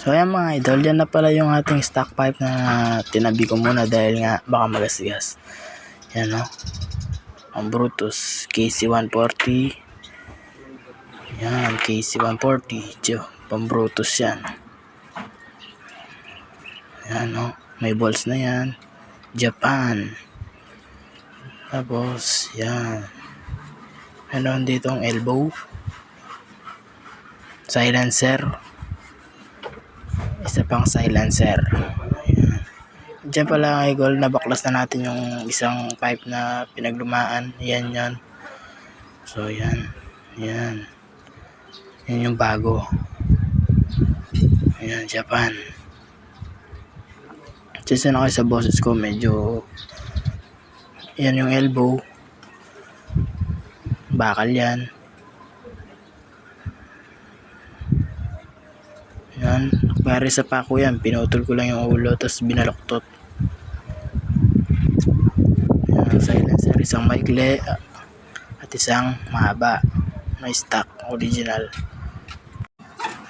So ayan mga idol, yan na pala yung ating stock pipe na tinabi ko muna dahil nga baka magasgas. Yan no. Ang Brutus KC140. Yan, KC140. Diyo, pang Brutus yan. Yan no. May balls na yan. Japan. Tapos, yan. Meron dito ang elbow. Silencer isa pang silencer. Ayan. Diyan pala kay Gold nabaklas na natin yung isang pipe na pinaglumaan. Yan yan. So yan. Yan. Yan yung bago. Ayan Japan. Kasi na kayo sa boses ko medyo yan yung elbow. Bakal yan. Yan. Pare sa pako yan. Pinutol ko lang yung ulo tapos binaloktot. Yan. Silencer. Isang maikli at isang mahaba. May stock. Original.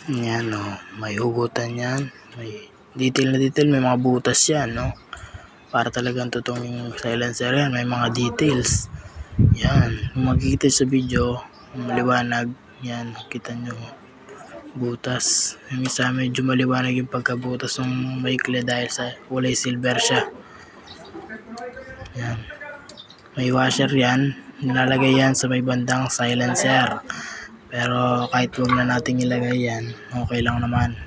Yan o. May hugutan yan. May detail na detail. May mga butas yan no. Para talagang totoong yung silencer yan. May mga details. Yan. Kung makikita sa video, maliwanag. Yan. Kita nyo butas. Yung isa medyo maliwanag yung pagkabutas ng maikli dahil sa kulay silver siya. Yan. May washer yan. Nilalagay yan sa may bandang silencer. Pero kahit huwag na natin ilagay yan, okay lang naman.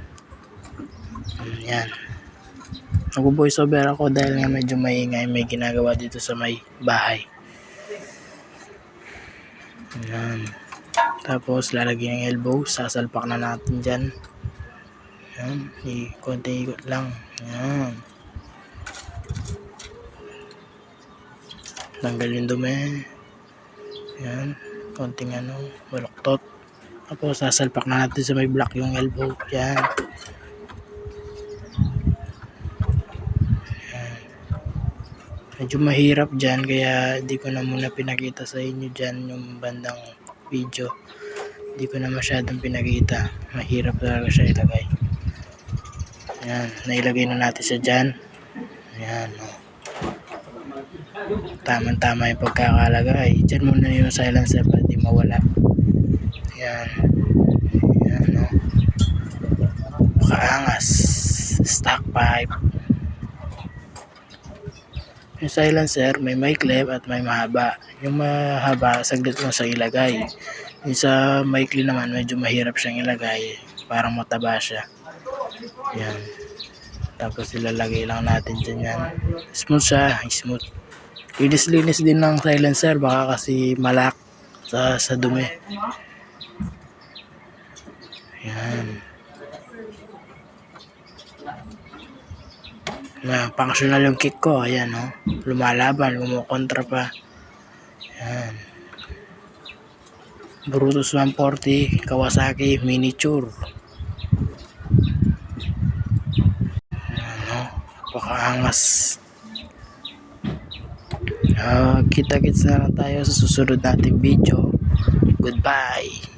Mm, Yan. Nag-voice over ako dahil nga medyo maingay may ginagawa dito sa may bahay. Yan. Tapos lalagyan ng elbow, sasalpak na natin dyan. Yan, i konti ikot lang. Yan. Tanggal yung dumi. Yan, konting ano, baluktot. Tapos sasalpak na natin sa may block yung elbow. Yan. Yan. Medyo mahirap dyan kaya di ko na muna pinakita sa inyo dyan yung bandang video. Hindi ko na masyadong pinakita. Mahirap talaga siya ilagay. Yan nailagay na natin siya dyan. Yan oh. tamang tama yung pagkakalagay. Dyan muna yung silencer para di mawala. Yan yan oh. makaangas. Stock pipe yung silencer may may clip at may mahaba yung mahaba saglit mo sa ilagay yung sa maikli naman, medyo mahirap siyang ilagay. Parang mataba siya. Yan. Tapos ilalagay lang natin dyan yan. Smooth siya. Smooth. Linis-linis din ng silencer. Baka kasi malak sa, sa dumi. Yan. Na, functional yung kick ko. Ayan, oh. Lumalaban. Kumukontra pa. Yan. Brutus 140 Kawasaki miniature ano pakaangas uh, kita kits na lang tayo sa susunod nating video goodbye